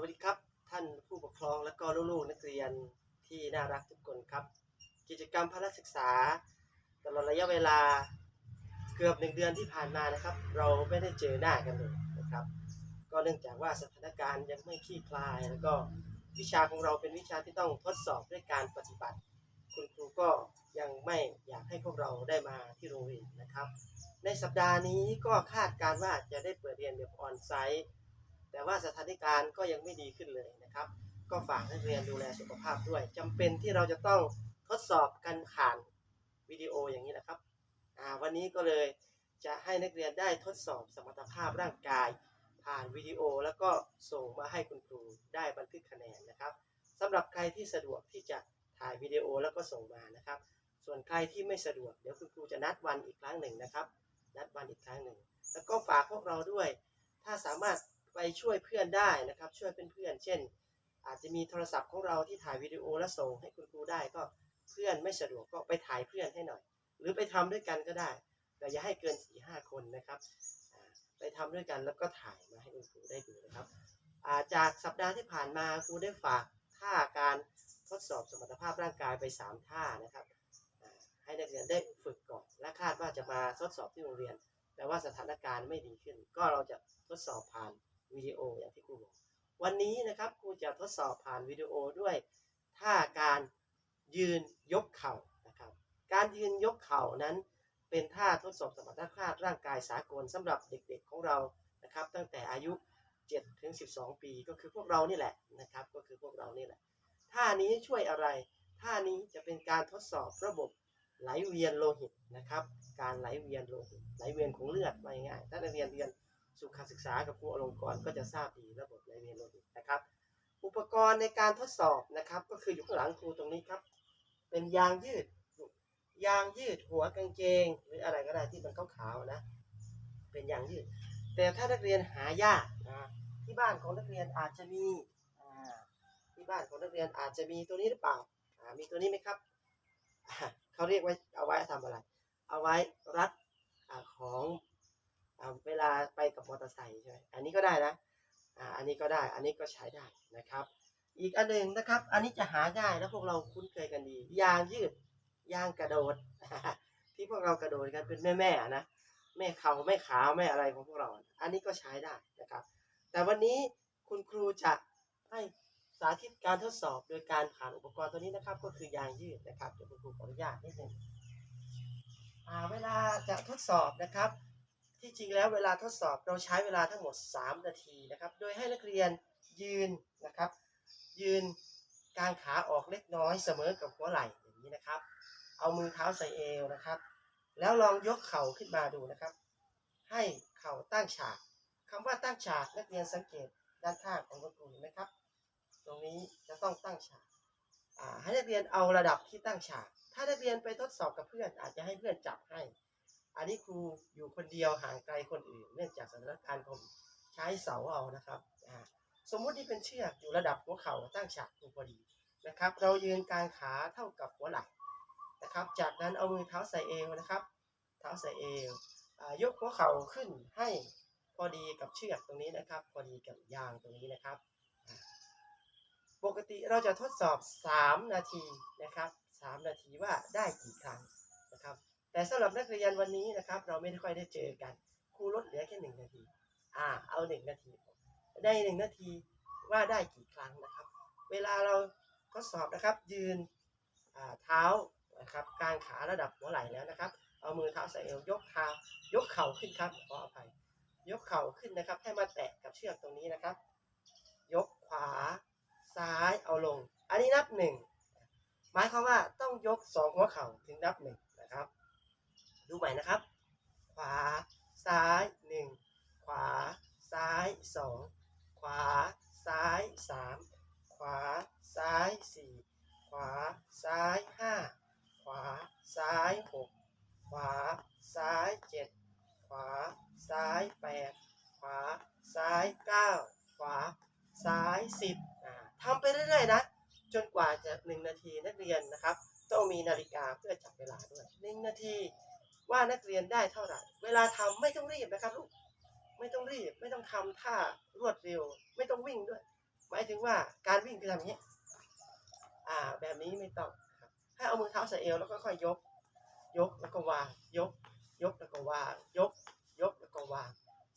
วัสดีครับท่านผู้ปกครองและก็ลูกๆนักเรียนที่น่ารักทุกคนครับ กิจกรรมพละศึกษา ตลอดระยะเวลาเกือบหนึ่งเดือนที่ผ่านมานะครับ เราไม่ได้เจอหน้ากันเลยนะครับ ก็เนื่องจากว่าสถานการณ์ยังไม่คลี่คลาย แล้วก็วิชาของเราเป็นวิชาที่ต้องทดสอบด้วยการปฏิบัติ คุณครูก็ยังไม่อยากให้พวกเราได้มาที่โรงเรียนนะครับ ในสัปดาห์นี้ก็คาดการณ์ว่าจะได้เปิดเรียนแบบออนไซต์ แต่ว่าสถานการณ์ก็ยังไม่ดีขึ้นเลยนะครับ ก็ฝากนักเรียนดูแลสุขภาพด้วยจำเป็นที่เราจะต้องทดสอบกันผ่านวิดีโออย่างนี้นะครับวันนี้ก็เลยจะให้นักเรียนได้ทดสอบสมรรถภาพร่างกาย ผ่านวิดีโอแล้วก็ส่งมาให้คุณครูได้บันทึกคะแนนนะครับสำหรับใครที่สะดวกที่จะถ่ายวิดีโอแล้วก็ส่งมานะครับ ส่วนใครที่ไม่สะดวกเดี๋ยวคุณครูจะนัดวันอีกครั้งหนึ่งนะครับ นัดวันอีกครั้งหนึ่ง แล้วก็ฝากพวกเราด้วย ถ้าสามารถ ไปช่วยเพื่อนได้นะครับ ช่วยเพื่อนๆเช่น อาจจะมีโทรศัพท์ของเราที่ถ่ายวิดีโอแล้วส่งให้คุณครูได้ก็เพื่อนไม่สะดวกก็ไปถ่ายเพื่อนให้หน่อย หรือไปทำด้วยกันก็ได้ แต่อย่าให้เกินสี่ห้าคนนะครับ ไปทำด้วยกันแล้วก็ถ่ายมาให้คุณครูได้ดูนะครับาจากสัปดาห์ที่ผ่านมาครูได้ฝากท่าการทดสอบสมรรถภาพร่างกายไปสามท่านะครับให้นักเรียนได้ฝึกก่อน และคาดว่าจะมาทดสอบที่โรงเรียน แต่ว่าสถานการณ์ไม่ดีขึ้น ก็เราจะทดสอบผ่าน วิดีโออย่างที่ครูบอกวันนี้นะครับครูจะทดสอบผ่านวิดีโอด้วยท่าการยืนยกเข่านะครับ การยืนยกเข่านั้นเป็นท่าทดสอบสมรรถภาพร่างกายสากลสำหรับเด็กๆของเรานะครับ ตั้งแต่อายุ7ถึง12 ปีก็คือพวกเรานี่แหละนะครับ ก็คือพวกเรานี่แหละท่านี้ช่วยอะไรท่านี้จะเป็นการทดสอบระบบไหลเวียนโลหิตนะครับ การไหลเวียนโลหิตไหลเวียนของเลือดง่ายๆถ้านักเรียนเรียน สุขศึกษากับครูอลงกรณ์ก็จะทราบดีระบบไหลเวียนโลหิตนะครับ อุปกรณ์ในการทดสอบนะครับ ก็คืออยู่ข้างหลังครูตรงนี้ครับ เป็นยางยืด ยางยืดหัวกางเกง หรืออะไรก็ได้ที่มันขาวๆนะ เป็นยางยืด แต่ถ้านักเรียนหายากนะที่บ้านของนักเรียนอาจจะมีที่บ้านของนักเรียนอาจจะมีตัวนี้หรือเปล่ามีตัวนี้ไหมครับ เขาเรียกไว้เอาไว้ทำอะไร เอาไว้รัดของ เวลาไปกับมอเตอร์ไซค์ใช่ไหมอันนี้ก็ได้นะอ่าอันนี้ก็ได้ อันนี้ก็ใช้ได้นะครับ อีกอันหนึ่งนะครับ อันนี้จะหาได้แล้วพวกเราคุ้นเคยกันดี ยางยืด ยางกระโดด ที่พวกเรากระโดดกันเป็นแม่ๆอะนะ แม่เขาแม่ขาแม่อะไรของพวกเรา อันนี้ก็ใช้ได้นะครับ แต่วันนี้คุณครูจะให้สาธิตการทดสอบโดยการผ่านอุปกรณ์ตัวนี้นะครับ ก็คือยางยืดนะครับเดี๋ยวคุณครูขออนุญาตนิดนึงอ่าเวลาจะทดสอบนะครับ ที่จริงแล้วเวลาทดสอบเราใช้เวลาทั้งหมด 3 นาทีนะครับ โดยให้นักเรียนยืนนะครับ ยืนกางขาออกเล็กน้อยเสมอกับหัวไหล่อย่างนี้นะครับ เอามือเท้าใส่เอวนะครับ แล้วลองยกเข่าขึ้นมาดูนะครับ ให้เข่าตั้งฉากคำว่าตั้งฉากนักเรียนสังเกตด้านข้างของคุณครูเห็นไหมครับ ตรงนี้จะต้องตั้งฉากให้นักเรียนเอาระดับที่ตั้งฉาก ถ้านักเรียนไปทดสอบกับเพื่อนอาจจะให้เพื่อนจับให้ นนี้ครูอยู่คนเดียวห่างไกลคนอื่น เนื่องจากสถานการณ์ผมใช้เสาเอานะครับสมมุตินี่เป็นเชือกอยู่ระดับหัวเข่าตั้งฉากพอดีนะครับ เรายืนกลางขาเท่ากับหัวไหล่นะครับ จากนั้นเอามือเท้าใส่เอวนะครับ เท้าใส่เอวยกหัวเข่าขึ้นให้พอดีกับเชือกตรงนี้นะครับ พอดีกับยางตรงนี้นะครับ ปกติเราจะทดสอบ 3 นาทีนะครับ 3 นาทีว่าได้กี่ครั้ง แต่สำหรับนักเรียนวันนี้นะครับ เราไม่ค่อยได้เจอกันครูลดเหลือแค่หนึ่งนาที อ่า เอาหนึ่งนาที ได้หนึ่งนาทีว่าได้กี่ครั้งนะครับ เวลาเราทดสอบนะครับ ยืนอ่าเท้านะครับกางขาระดับหัวไหล่แล้วนะครับ เอามือเท้าใส่เอวยกเท้ายกเข่าขึ้นครับขออภัยยกเข่าขึ้นนะครับให้มาแตะกับเชือกตรงนี้นะครับ ยกขวาซ้ายเอาลง อันนี้นับหนึ่งหมายความว่าต้องยกสองหัวเข่าถึงนับหนึ่งนะครับ ดูใหม่นะครับ ขวา ซ้ายหนึ่งขวา ซ้ายสองขวา ซ้ายสามขวา ซ้ายสี่ขวา ซ้ายห้าขวา ซ้ายหกขวา ซ้ายเจ็ดขวา ซ้ายแปดขวา ซ้ายเก้าขวา ซ้ายสิบอ่าทำไปเรื่อยๆนะ จนกว่าจะหนึ่งนาทีนักเรียนนะครับ ต้องมีนาฬิกาเพื่อจับเวลาด้วยหนึ่งนาที ว่านักเรียนได้เท่าไหร่ เวลาทำไม่ต้องรีบนะครับลูก ไม่ต้องรีบ ไม่ต้องทำท่ารวดเร็ว ไม่ต้องวิ่งด้วย หมายถึงว่าการวิ่งคือทำอย่างนี้ อ่า แบบนี้ไม่ต้องครับให้เอามือเท้าใส่เอวแล้วก็ค่อยยก ยกแล้วก็วาง ยก ยกแล้วก็วาง ยก ยกแล้วก็วาง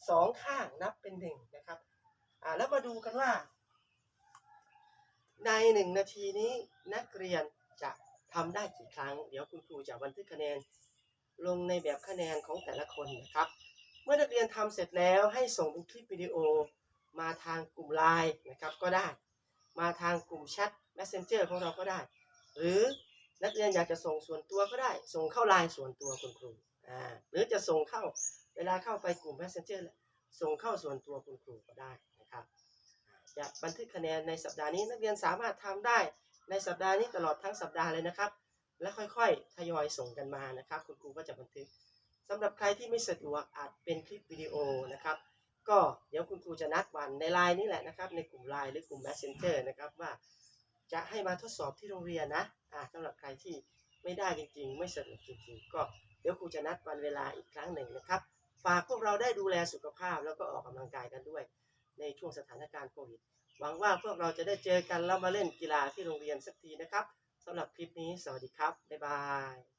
สองข้างนับเป็นหนึ่งนะครับ อ่า แล้วมาดูกันว่า ในหนึ่งนาทีนี้นักเรียนจะทำได้กี่ครั้ง เดี๋ยวคุณครูจะบันทึกคะแนน ลงในแบบคะแนนของแต่ละคนนะครับ เมื่อนักเรียนทำเสร็จแล้วให้ส่งเป็นคลิปวิดีโอ มาทางกลุ่มไลน์นะครับก็ได้ มาทางกลุ่มแชท Messenger ของเราก็ได้ หรือนักเรียนอยากจะส่งส่วนตัวก็ได้ ส่งเข้าไลน์ส่วนตัวคุณครูอ่าหรือจะส่งเข้าเวลาเข้าไปกลุ่ม Messenger ส่งเข้าส่วนตัวคุณครูก็ได้นะครับจะบันทึกคะแนนในสัปดาห์นี้นักเรียนสามารถทำได้ในสัปดาห์นี้ตลอดทั้งสัปดาห์เลยนะครับ และค่อยๆ ทยอยส่งกันมานะครับ คุณครูก็จะบันทึกสำหรับใครที่ไม่สะดวกอาจเป็นคลิปวิดีโอนะครับ ก็เดี๋ยวคุณครูจะนัดวันในไลน์นี่แหละนะครับ ในกลุ่มไลน์หรือกลุ่ม Messenger นะครับว่าจะให้มาทดสอบที่โรงเรียนนะอ่าสำหรับใครที่ไม่ได้จริง ๆ ไม่สะดวกจริงๆ ก็เดี๋ยวครูจะนัดวันเวลาอีกครั้งหนึ่งนะครับ ฝากพวกเราได้ดูแลสุขภาพแล้วก็ออกกำลังกายกันด้วย ในช่วงสถานการณ์โควิด หวังว่าพวกเราจะได้เจอกันแล้วมาเล่นกีฬาที่โรงเรียนสักทีนะครับ สำหรับคลิปนี้ สวัสดีครับ บ๊ายบาย